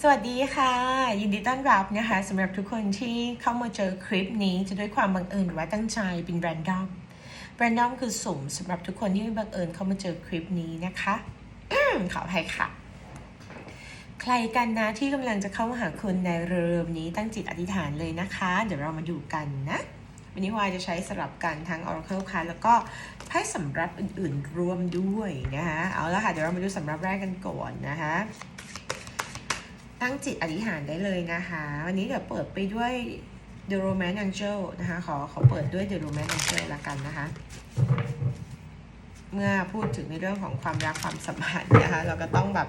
สวัสดีค่ะ ยินดีต้อนรับนะคะสำหรับทุกคนที่เข้ามาเจอคลิปนี้จะด้วยความบังเอิญหรือว่าตั้งใจเป็นแรนดอมแรนดอมคือสุ่มสำหรับทุกคนที่บังเอิญเข้ามาเจอคลิปนี้นะคะขออภัยค่ะ ใครกันนะที่กำลังจะเข้ามาหาคุณในเร็วๆนี้ตั้งจิตอธิษฐานเลยนะคะ เดี๋ยวเรามาดูกันนะวันนี้วายจะใช้สลับกันทั้ง Oracle Card แล้วก็ไพ่สำรับอื่นๆรวมด้วยนะคะเอาละค่ะเดี๋ยวเรามาดูสำรับแรกกันก่อนนะคะ ตั้งจิตอธิษฐานได้เลยนะคะ วันนี้เดี๋ยวเปิดไปด้วย The Romance Angel นะคะ ขอขอเปิดด้วย The Romance Angel ละกันนะคะ เมื่อพูดถึงในเรื่องของความรักความสัมพันธ์นะคะ เราก็ต้องแบบ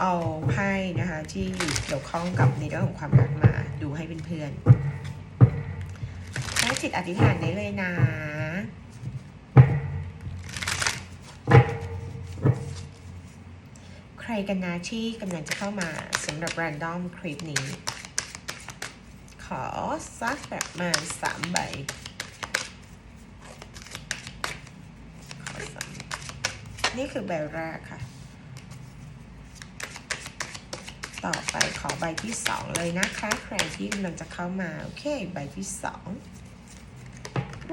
เอาไพ่นะคะที่เกี่ยวข้องกับในเรื่องของความรักมาดูให้เป็นเพื่อนตั้จิตอธิษฐานได้เลยนะ รกันนะที่กำลังจะเข้ามาสำหรับ random คลิปนี้ ขอสักแบบมาสามใบนี่คือใบแรกค่ะ ต่อไปขอใบที่สองเลยนะคะใครที่กำลังจะเข้ามา โอเค ใบที่สอง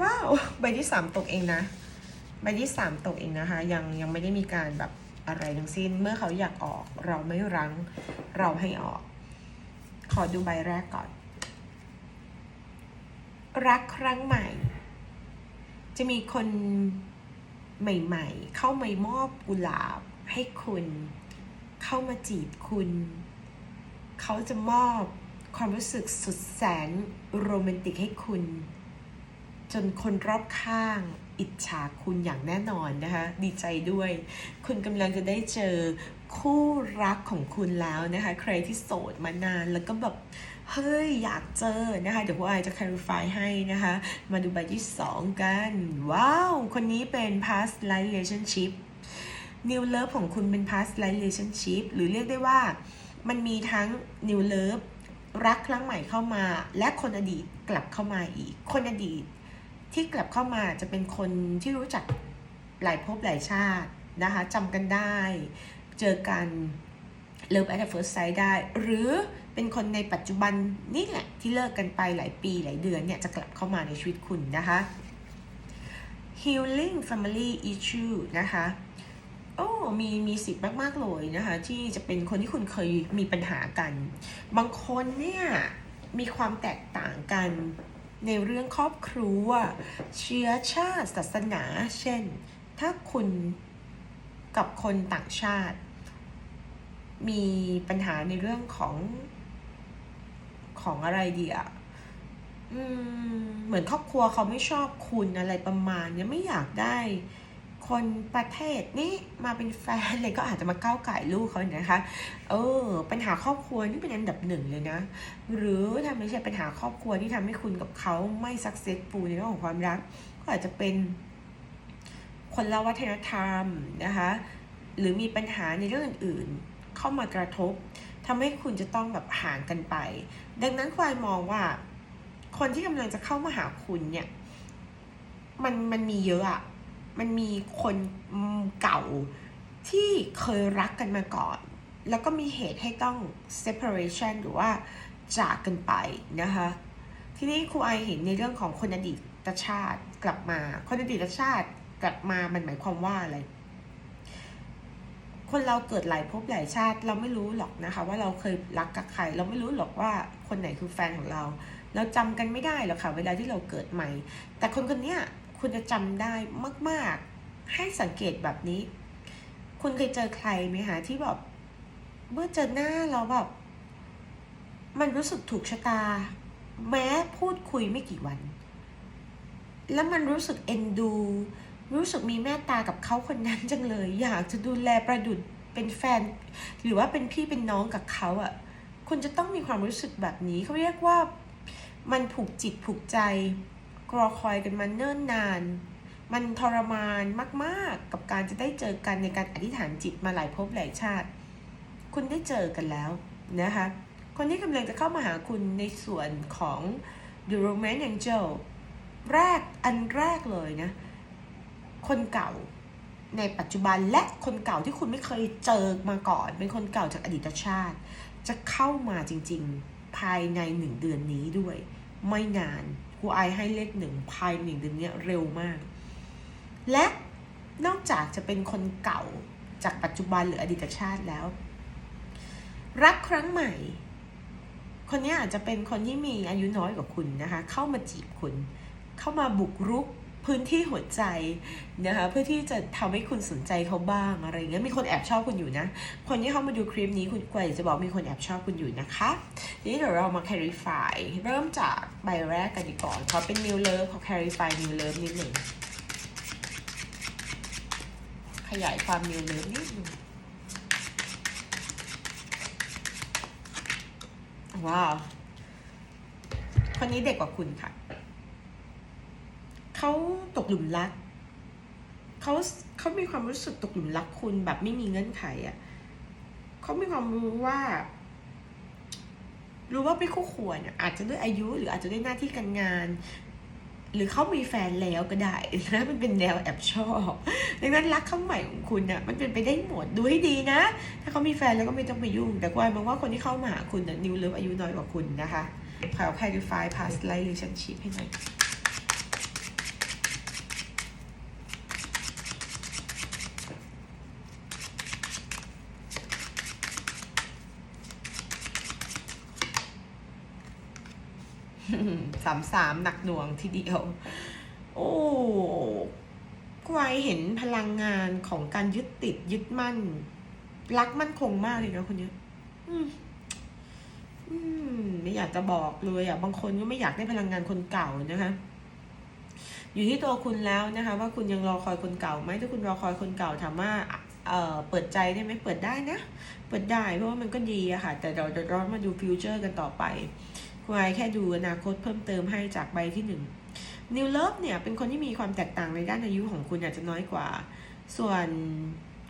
ว้าว ใบที่สามตกเองนะ ใบที่สามตกเองนะคะ ยังยังไม่ได้มีการแบบ อะไรทั้งสิ้น เมื่อเขาอยากออก เราไม่รั้ง เราให้ออก ขอดูใบแรกก่อน รักครั้งใหม่ จะมีคนใหม่ ๆ เข้ามามอบกุหลาบให้คุณ เข้ามาจีบคุณ เขาจะมอบความรู้สึกสุดแสนโรแมนติกให้คุณ จนคนรอบข้างอิจฉาคุณอย่างแน่นอนนะคะ ดีใจด้วย คุณกำลังจะได้เจอคู่รักของคุณแล้วนะคะ ใครที่โสดมานานแล้วก็แบบเฮ้ย อยากเจอนะคะ เดี๋ยวพวกไอจะ clarify ให้นะคะ มาดูใบที่ 2 กัน ว้าว คนนี้เป็น past life relationship new love ของคุณเป็น past life relationship หรือเรียกได้ว่ามันมีทั้ง new love รักครั้งใหม่เข้ามา และคนอดีตกลับเข้ามาอีก คนอดีต ที่กลับเข้ามาจะเป็นคนที่รู้จักหลายภพหลายชาตินะคะจำกันได้ เจอกัน Love at the first sight ได้ หรือเป็นคนในปัจจุบันนี่แหละที่เลิกกันไปหลายปีหลายเดือนเนี่ยจะกลับเข้ามาในชีวิตคุณนะคะ Healing Family Issue นะคะโอ้มีมีสิทธิ์มาก ๆ เลยนะคะ ที่จะเป็นคนที่คุณเคยมีปัญหากัน บางคนเนี่ยมีความแตกต่างกัน ในเรื่องครอบครัว เชื้อชาติศาสนา เช่น ถ้าคุณกับคนต่างชาติ มีปัญหาในเรื่องของของอะไรดีอะอืมเหมือนครอบครัวเขาไม่ชอบคุณอะไรประมาณนี้ไม่อยากได้ คนประเทศนี้มาเป็นแฟนเลยก็อาจจะมาก้าวไก่ลูกเขานะคะ เออ ปัญหาครอบครัวนี่เป็นอันดับหนึ่งเลยนะ หรือถ้าไม่ใช่ปัญหาครอบครัวที่ทำให้คุณกับเขาไม่สักเซสปูในเรื่องของความรัก ก็อาจจะเป็นคนละวัฒนธรรมนะคะ หรือมีปัญหาในเรื่องอื่นๆ เข้ามากระทบทำให้คุณจะต้องแบบห่างกันไป ดังนั้นควายมองว่า คนที่กำลังจะเข้ามาหาคุณเนี่ย มันมันมีเยอะอะ มันมีคนเก่าที่เคยรักกันมาก่อน แล้วก็มีเหตุให้ต้อง separation หรือว่าจากกันไปนะคะทีนี้ครูไอเห็นในเรื่องของคนอดีตชาติกลับมา คนอดีตชาติกลับมามันหมายความว่าอะไรคนเราเกิดหลายภพหลายชาติ เราไม่รู้หรอกนะคะ ว่าเราเคยรักกับใคร เราไม่รู้หรอกว่าคนไหนคือแฟนของเรา เราจำกันไม่ได้หรอกค่ะ เวลาที่เราเกิดใหม่ แต่คนคนนี้ คุณจะจำได้มาก ๆ ให้สังเกตแบบนี้ คุณเคยเจอใครไหมคะที่แบบเมื่อเจอหน้าเราแบบมันรู้สึกถูกชะตา แม้พูดคุยไม่กี่วัน แล้วมันรู้สึกเอ็นดู รู้สึกมีเมตตากับเขาคนนั้นจังเลย อยากจะดูแลประดุดเป็นแฟน หรือว่าเป็นพี่เป็นน้องกับเขาอะ่ะคุณจะต้องมีความรู้สึกแบบนี้เขาเรียกว่ามันผูกจิตผูกใจ รอคอยกันมาเนิ่นนาน มันทรมานมากๆ กับการจะได้เจอกันในการอธิษฐานจิตมาหลายภพหลายชาติ คุณได้เจอกันแล้วนะคะ คนที่กำลังจะเข้ามาหาคุณในส่วนของ The Romance Angel แรกอันแรกเลยนะ คนเก่าในปัจจุบันและคนเก่าที่คุณไม่เคยเจอมาก่อน เป็นคนเก่าจากอดีตชาติ จะเข้ามาจริงๆ ภายในหนึ่งเดือนนี้ด้วย ไม่นาน ครูไอให้เลขหนึ่งภายในหนึ่งเดือนเนี้ยเร็วมาก และนอกจากจะเป็นคนเก่าจากปัจจุบันหรืออดีตชาติแล้ว รักครั้งใหม่ คนนี้อาจจะเป็นคนที่มีอายุน้อยกว่าคุณนะคะ เข้ามาจีบคุณ เข้ามาบุกรุก พื้นที่หัวใจนะคะเพื่อที่จะทำให้คุณสนใจเขาบ้างอะไรเงี้ยมีคนแอบชอบคุณอยู่นะ คนที่เข้ามาดูคลิปนี้คุณกวยจะบอกมีคนแอบชอบคุณอยู่นะคะนี้เดี๋ยวเรามา clarify เริ่มจากใบแรกกันดีก่อนเขาเป็น new love ขอ clarify new love นิดหนึ่งขยายความ new love นิดหนึงว้าวคนนี้เด็กกว่าคุณค่ะ เขาตกหลุมรักเขาเขามีความรู้สึกตกหลุมรักคุณแบบไม่มีเงื่อนไขอะ่ะเขามีความรู้ว่า รู้ว่าไม่คู่ควรอาจจะด้วยอายุหรืออาจจะด้วยหน้าที่การงาน หรือเขามีแฟนแล้วก็ได้นะมันเป็นแนวแอบชอบดังนั้นรักครั้งใหม่ของคุณน่ะมันเป็นไปได้หมดดูให้ดีนะ ถ้าเขามีแฟนแล้วก็ไม่ต้องไปยุ่ง แต่กวายมองว่าคนที่เข้ามาหาคุณน่ะนิวเลิฟอายุน้อยกว่าคุณนะคะขอ clarify past life relationship ให้หน่อย สามสามหนักหน่วงทีเดียว โอ้ควายเห็นพลังงานของการยึดติดยึดมั่น รักมั่นคงมากเลยนะคนเนี้ยอืมอืมไม่อยากจะบอกเลยอะ บางคนก็ไม่อยากได้พลังงานคนเก่านะคะ อยู่ที่ตัวคุณแล้วนะคะ ว่าคุณยังรอคอยคนเก่าไหมถ้าคุณรอคอยคนเก่าถามว่าเอ่อเปิดใจได้ไหมเปิดได้นะ เปิดได้เพราะว่ามันก็ดีอะค่ะ แต่เราจะร้อนมาดูฟิวเจอร์กันต่อไป คุณไอแค่ดูอนาคตเพิ่มเติมให้จากใบที่หนึ่ง New Love เนี่ยเป็นคนที่มีความแตกต่างในด้านอายุของคุณอาจจะน้อยกว่า ส่วน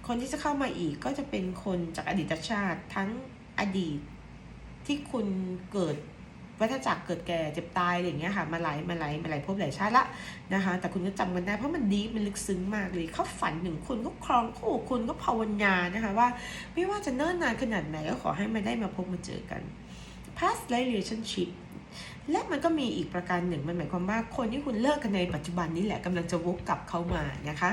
คนที่จะเข้ามาอีกก็จะเป็นคนจากอดีตชาติทั้งอดีตที่คุณเกิดวัฏจักรเกิดแก่เจ็บตายอะไรอย่างเงี้ยค่ะมาหลายมาหลายมาหลายภพหลายชาติละนะคะ แต่คุณก็จำกันได้เพราะมันดีมันลึกซึ้งมากเลยเขาฝันถึงคุณก็ครองคู่คุณก็ภาวนานะคะว่า ไม่ว่าจะเนิ่นนานขนาดไหนก็ขอให้มาได้มาพบมาเจอกัน past relationship และมันก็มีอีกประการหนึ่งมันหมายความว่าคนที่คุณเลิกกันในปัจจุบันนี้แหละกำลังจะวกกลับเข้ามานะคะ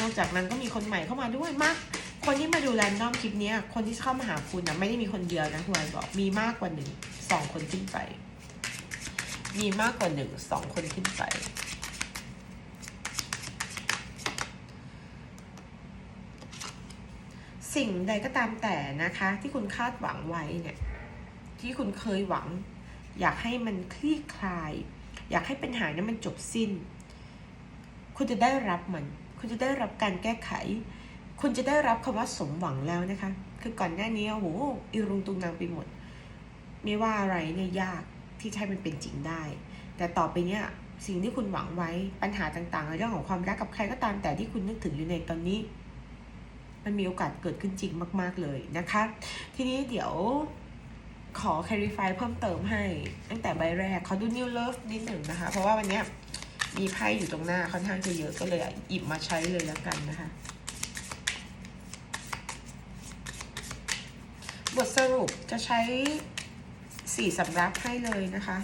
นอกจากนั้นก็มีคนใหม่เข้ามาด้วยมาก คนที่มาดูแรนดอมคลิปนี้คนที่เข้ามาหาคุณนะไม่ได้มีคนเดียวนะคุณไอบอกมีมากกว่าหนึ่งสองคนขึ้นไป มีมากกว่าหนึ่งสองคนขึ้นไปสิ่งใดก็ตามแต่นะคะที่คุณคาดหวังไว้เนี่ย ที่คุณเคยหวัง อยากให้มันคลี่คลาย อยากให้ปัญหานั้นมันจบสิ้น คุณจะได้รับมัน คุณจะได้รับการแก้ไข คุณจะได้รับคำว่าสมหวังแล้วนะคะ คือก่อนหน้านี้โอ้โหอีรุงตุงนางไปหมด ไม่ว่าอะไรเนี่ยยากที่ให้มันเป็นจริงได้ แต่ต่อไปเนี่ยสิ่งที่คุณหวังไว้ปัญหาต่างๆในเรื่องของความรักกับใครก็ตามแต่ที่คุณนึกถึงอยู่ในตอนนี้ มันมีโอกาสเกิดขึ้นจริงมาก ๆเลยนะคะ ทีนี้เดี๋ยว ขอ clarify เพิ่มเติมให้ ตั้งแต่ใบแรกขอดู new love นิดหนึ่งนะคะ เพราะว่าวันนี้มีไพ่อยู่ตรงหน้าค่อนข้างจะเยอะก็เลยหยิบมาใช้เลยแล้วกันนะคะ บทสรุปจะใช้สี่สำรับให้เลยนะคะ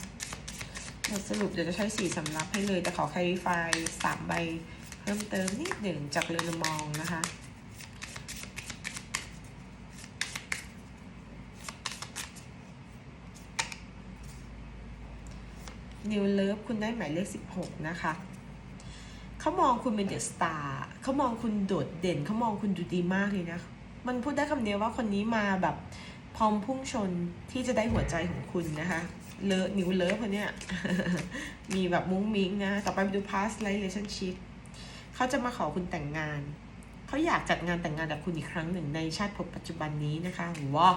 บทสรุปเดี๋ยวจะใช้สี่สำรับให้เลย แต่ขอ clarify สามใบเพิ่มเติมนิดหนึ่งจากเรือมองนะคะ New Love คุณได้หมายเลข 16 นะคะเขามองคุณเป็นเดอะสตาร์เขามองคุณโดดเด่น เขามองคุณดูดีมากเลยนะ มันพูดได้คำเดียวว่าคนนี้มาแบบพร้อมพุ่งชนที่จะได้หัวใจของคุณนะคะ เลอะนิวเลิฟคนเนี้ย มีแบบมุ้งมิ้งนะ ต่อไปไปดู past relationship เขาจะมาขอคุณแต่งงาน เขาอยากจัดงานแต่งงานกับคุณอีกครั้งหนึ่งในชาติภพปัจจุบันนี้นะคะว้า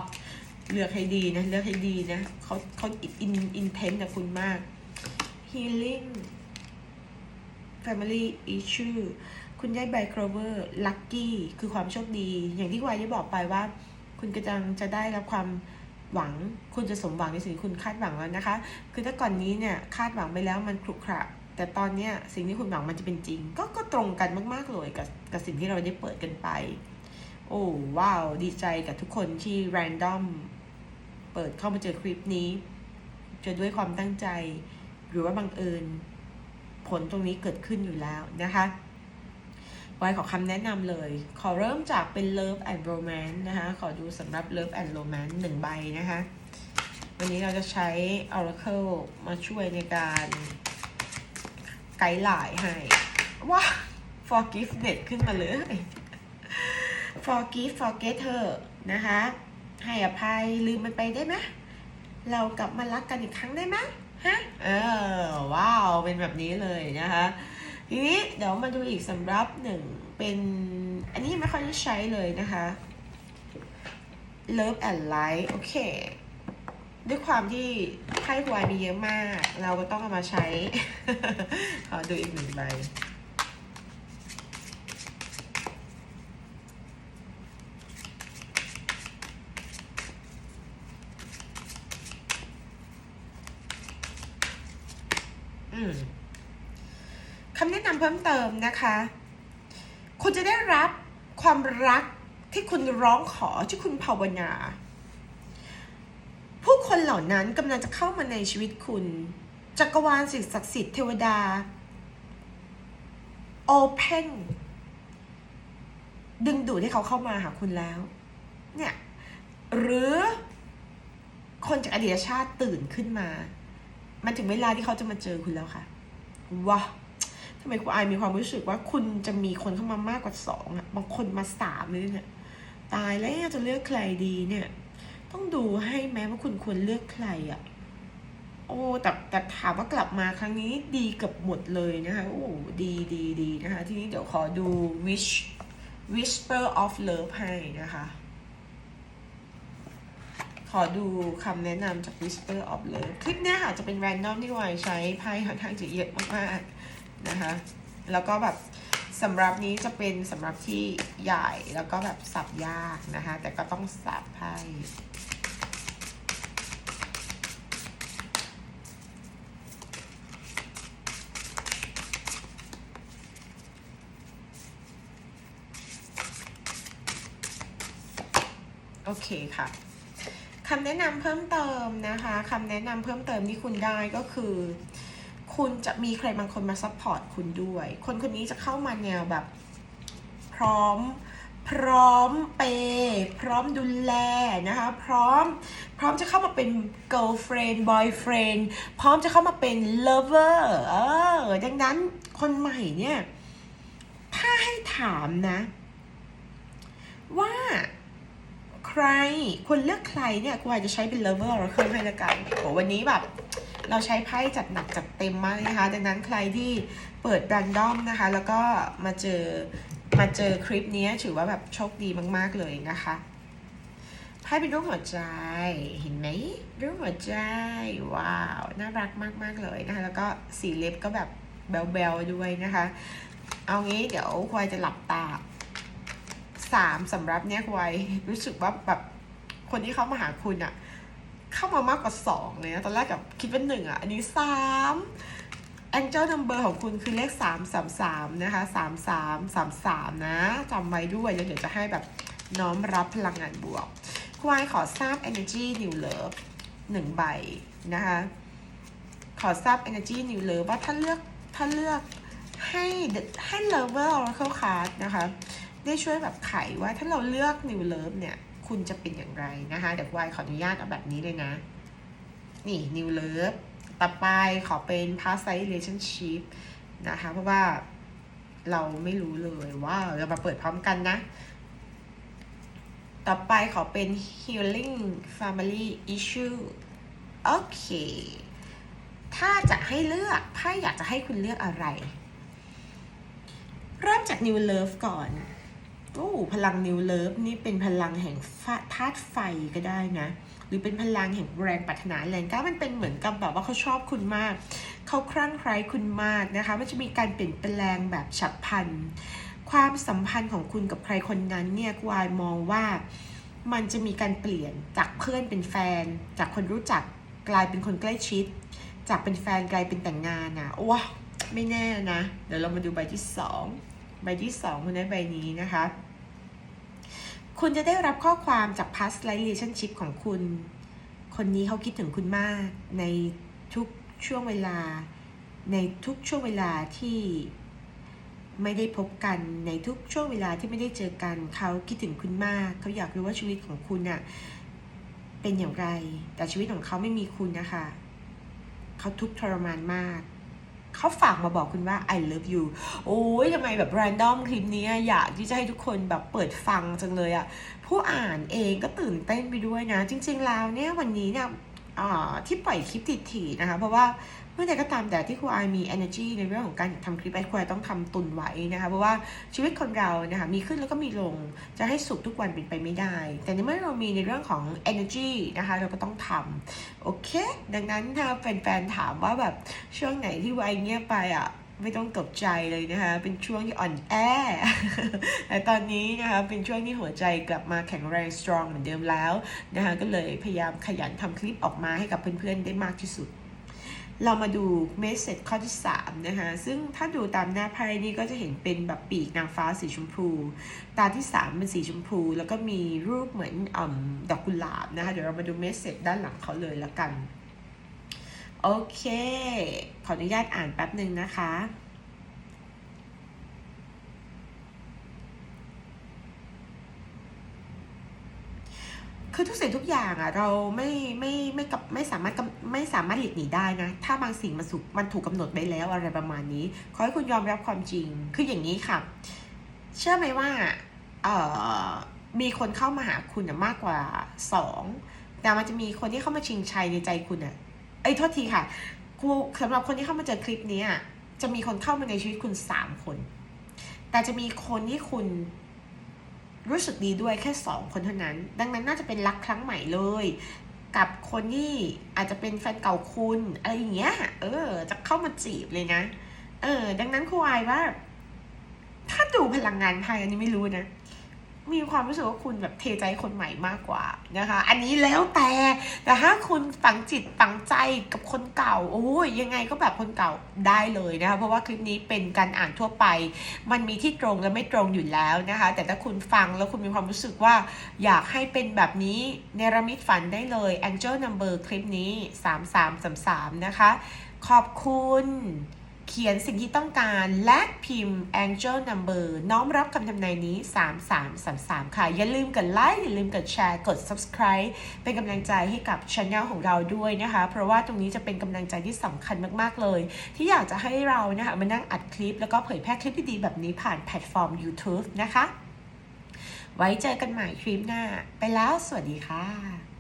เลือกให้ดีนะ เลือกให้ดีนะ เขาเขาอินอินเทนกับคุณมาก healing family issue คุณได้ใบ clover lucky คือความโชคดี อย่างที่วายได้บอกไปว่า คุณกำลังจะได้รับความหวัง คุณจะสมหวังในสิ่งที่คุณคาดหวังแล้วนะคะ คือถ้าก่อนนี้เนี่ยคาดหวังไปแล้วมันครุขระแต่ตอนเนี้ยสิ่งที่คุณหวังมันจะเป็นจริง ก็ก็ตรงกันมากๆเลยกับกับสิ่งที่เราได้เปิดกันไป โอ้ว้าว ดีใจกับทุกคนที่ random เปิดเข้ามาเจอคลิปนี้จะด้วยความตั้งใจ หรือว่าบังเอิญผลตรงนี้เกิดขึ้นอยู่แล้วนะคะไว้ขอคำแนะนำเลย ขอเริ่มจากเป็น Love and Romance นะคะ ขอดูสำหรับ Love and Romance หนึ่งใบนะคะ วันนี้เราจะใช้ Oracle มาช่วยในการไกด์ไลน์ให้ ว้า forgiveness ขึ้นมาเลย forgive forget her นะคะ ให้อภัยลืมมันไปได้ไหม เรากลับมารักกันอีกครั้งได้ไหม ฮะเออว้าว เป็นแบบนี้เลยนะคะ ทีนี้เดี๋ยวมาดูอีกสำรับหนึ่งเป็นอันนี้ไม่ค่อยได้ใช้เลยนะคะ Love and Light โอเค ด้วยความที่ไพ่วายมีเยอะมาก เราก็ต้องเอามาใช้ ขอดูอีกหนึ่งใบ อืมคำแนะนำ เพิ่มเติมนะคะ คุณจะได้รับความรักที่คุณร้องขอที่คุณภาวนา ผู้คนเหล่านั้นกำลังจะเข้ามาในชีวิตคุณ จักรวาลสิ่งศักดิ์สิทธิ์เทวดา Open ดึงดูดให้เขาเข้ามาหาคุณแล้ว เนี่ย หรือคนจากอดีตชาติตื่นขึ้นมา มันถึงเวลาที่เขาจะมาเจอคุณแล้วค่ะว้า ทำไมคุณอายมีความรู้สึกว่าคุณจะมีคนเข้ามามากกว่าสองอะ บางคนมาสามเลยเนี่ย ตายแล้วจะเลือกใครดีเนี่ย ต้องดูให้แม้ว่าคุณควรเลือกใครอะ โอ้ แต่แต่ถามว่ากลับมาครั้งนี้ดีเกับหมดเลยนะคะ โอ้ ดีดีดีนะคะ ทีนี้เดี๋ยวขอดู wish whisper of love ให้นะคะ ขอดูคำแนะนำจาก Whisper of Love คลิปนี้ค่ะจะเป็น random ที่วายใช้ไพ่ค่อนข้างจะเยอะมากๆ นะคะ แล้วก็แบบสำหรับนี้จะเป็นสำหรับที่ใหญ่แล้วก็แบบสับยากนะคะ แต่ก็ต้องสับไพ่โอเคค่ะคำแนะนำเพิ่มเติมนะคะคำแนะนำเพิ่มเติมที่คุณได้ก็คือ คุณจะมีใครบางคนมาซัพพอร์ตคุณด้วย คนคนนี้จะเข้ามาแนวแบบ พร้อม พร้อมเปย์พร้อมดูแลนะคะ พร้อม พร้อมจะเข้ามาเป็น girlfriend boyfriend พร้อมจะเข้ามาเป็น lover เออ ดังนั้นคนใหม่เนี่ย ถ้าให้ถามนะ ว่าใครควรเลือกใครเนี่ยกูอาจจะใช้เป็น lover oracle ให้ละกันโหวันนี้แบบ เราใช้ไพ่จัดหนักจัดเต็มมากนะคะ ดังนั้นใครที่เปิด random นะคะ แล้วก็มาเจอมาเจอคลิปนี้ถือว่าแบบโชคดีมาก ๆ เลยนะคะไพ่เป็นรูปหัวใจเห็นไหมรูปหัวใจว้าวน่ารักมากๆเลยนะคะ แล้วก็สีเล็บก็แบบแบลๆด้วยนะคะ เอางี้เดี๋ยวควายจะหลับตาสามสำหรับเนี้ยควายรู้สึกว่าแบบคนที่เข้ามาหาคุณอะ เข้ามามากกว่าสองเลยนะตอนแรกกับคิดเป็นหนึ่งอะอันนี้สาม Angel Number ของคุณคือเลขสามสามสามนะคะสามสามสามสามนะจำไว้ด้วยเดี๋ยวจะให้แบบน้อมรับพลังงานบวกควายขอทราบ Energy New Love หนึ่งใบนะคะ ขอทราบ Energy New Love ว่าถ้าเลือกถ้าเลือกให้ให้ Lover Oracle Card นะคะ ได้ช่วยแบบไขว่าถ้าเราเลือก New Love เนี่ย คุณจะเป็นอย่างไรนะคะ เดี๋ยววายขออนุญาตเอาแบบนี้เลยนะ นี่ New Love ต่อไปขอเป็น Past Life Relationship นะคะ เพราะว่าเราไม่รู้เลยว่าเรามาเปิดพร้อมกันนะ ต่อไปขอเป็น Healing Family Issue โอเค ถ้าจะให้เลือกไพ่อยากจะให้คุณเลือกอะไร เริ่มจาก New Love ก่อน โอ้พลัง New Love นี่เป็นพลังแห่งธาตุไฟก็ได้นะ หรือเป็นพลังแห่งแรงปรารถนาแรงก้ามันเป็นเหมือนกับแบบว่าเขาชอบคุณมาก เขาคลั่งไคล้คุณมากนะคะ มันจะมีการเปลี่ยนแปลงแบบฉับพลัน ความสัมพันธ์ของคุณกับใครคนนั้นเนี่ยกวายมองว่ามันจะมีการเปลี่ยนจากเพื่อนเป็นแฟน จากคนรู้จักกลายเป็นคนใกล้ชิด จากเป็นแฟนกลายเป็นแต่งงานอะว้าไม่แน่นะ เดี๋ยวเรามาดูใบที่สองใบที่สองคุณได้ใบนี้นะคะ คุณจะได้รับข้อความจาก past relationship ของคุณ คนนี้เขาคิดถึงคุณมาก ในทุกช่วงเวลา ในทุกช่วงเวลาที่ไม่ได้พบกันในทุกช่วงเวลาที่ไม่ได้เจอกัน เขาคิดถึงคุณมาก เขาอยากรู้ว่าชีวิตของคุณน่ะเป็นอย่างไร แต่ชีวิตของเขาไม่มีคุณนะคะ เขาทุกข์ทรมานมาก เขาฝากมาบอกคุณว่า I love you โอ้ยทำไมแบบแรนดอมคลิปนี้อยากที่จะให้ทุกคนแบบเปิดฟังจังเลยอะผู้อ่านเองก็ตื่นเต้นไปด้วยนะ จริง ๆ แล้วเนี่ยวันนี้เนี่ยอ่าที่ปล่อยคลิปติดถีนะคะ เพราะว่า เมื่อใดก็ตามแต่ที่ครูไอมี energy ในเรื่องของการทำคลิปไอครูไอต้องทำตุนไว้นะคะ เพราะว่าชีวิตคนเรานะคะมีขึ้นแล้วก็มีลง จะให้สุขทุกวันเป็นไปไม่ได้ แต่ในเมื่อเรามีในเรื่องของ energy นะคะ เราก็ต้องทำโอเค ดังนั้นถ้าแฟนๆถามว่าแบบช่วงไหนที่ไวเงียบไปอะไม่ต้องตกใจเลยนะคะ เป็นช่วงที่อ่อนแอ แต่ตอนนี้นะคะ เป็นช่วงที่หัวใจกลับมาแข็งแรง strong เหมือนเดิมแล้วนะคะ ก็เลยพยายามขยันทำคลิปออกมาให้กับเพื่อนๆได้มากที่สุด เรามาดูเมสเซจข้อที่3นะคะ ซึ่งถ้าดูตามหน้าไพ่นี่ก็จะเห็นเป็นแบบปีกนางฟ้าสีชมพู ตาที่ 3 เป็นสีชมพู แล้วก็มีรูปเหมือนอดอกกุหลาบนะคะ เดี๋ยวเรามาดูเมสเซจด้านหลังเขาเลยละกัน โอเค ขออนุญาตอ่านแป๊บหนึ่งนะคะ คือทุกสิ่งทุกอย่างอะเราไม่ไม่ไม่กับไม่สามารถกำไม่สามารถหลีกหนีได้นะ ถ้าบางสิ่งมันสุกมันถูกกำหนดไวแล้วอะไรประมาณนี้ ขอให้คุณยอมรับความจริง คืออย่างนี้ค่ะ เชื่อไหมว่าเอ่อมีคนเข้ามาหาคุณมากกว่าสองแต่มันจะมีคนที่เข้ามาชิงชัยในใจคุณอะเอ้โทษทีค่ะกูสำหรับคนที่เข้ามาเจอคลิปนี้จะมีคนเข้ามาในชีวิตคุณสามคน แต่จะมีคนที่คุณ รู้สึกดีด้วยแค่สองคนเท่านั้น ดังนั้นน่าจะเป็นรักครั้งใหม่เลย กับคนที่อาจจะเป็นแฟนเก่าคุณอะไรอย่างเงี้ย เออ จะเข้ามาจีบเลยนะ เออ ดังนั้นครูอายว่า ถ้าดูพลังงานไพ่อันนี้ไม่รู้นะ มีความรู้สึกว่าคุณแบบเทใจคนใหม่มากกว่านะคะ อันนี้แล้วแต่แต่ถ้าคุณฝังจิตฝังใจกับคนเก่าโอ้ยยังไงก็แบบคนเก่าได้เลยนะคะ เพราะว่าคลิปนี้เป็นการอ่านทั่วไป มันมีที่ตรงและไม่ตรงอยู่แล้วนะคะ แต่ถ้าคุณฟังแล้วคุณมีความรู้สึกว่าอยากให้เป็นแบบนี้เนรมิตฝันได้เลย Angel Number คลิปนี้ 3333 นะคะ ขอบคุณ เขียนสิ่งที่ต้องการและพิมพ์ Angel Number น้อมรับคำทำนายนี้ 3333 ค่ะ อย่าลืมกดไลค์อย่าลืมกดแชร์กด subscribe เป็นกำลังใจให้กับช anel ของเราด้วยนะคะ เพราะว่าตรงนี้จะเป็นกำลังใจที่สำคัญมากๆเลย ที่อยากจะให้เรานะคะมานั่งอัดคลิป แล้วก็เผยแพร่คลิปดีๆแบบนี้ผ่านแพลตฟอร์ม YouTube นะคะ ไว้เจอกันใหม่คลิปหน้า ไปแล้วสวัสดีค่ะ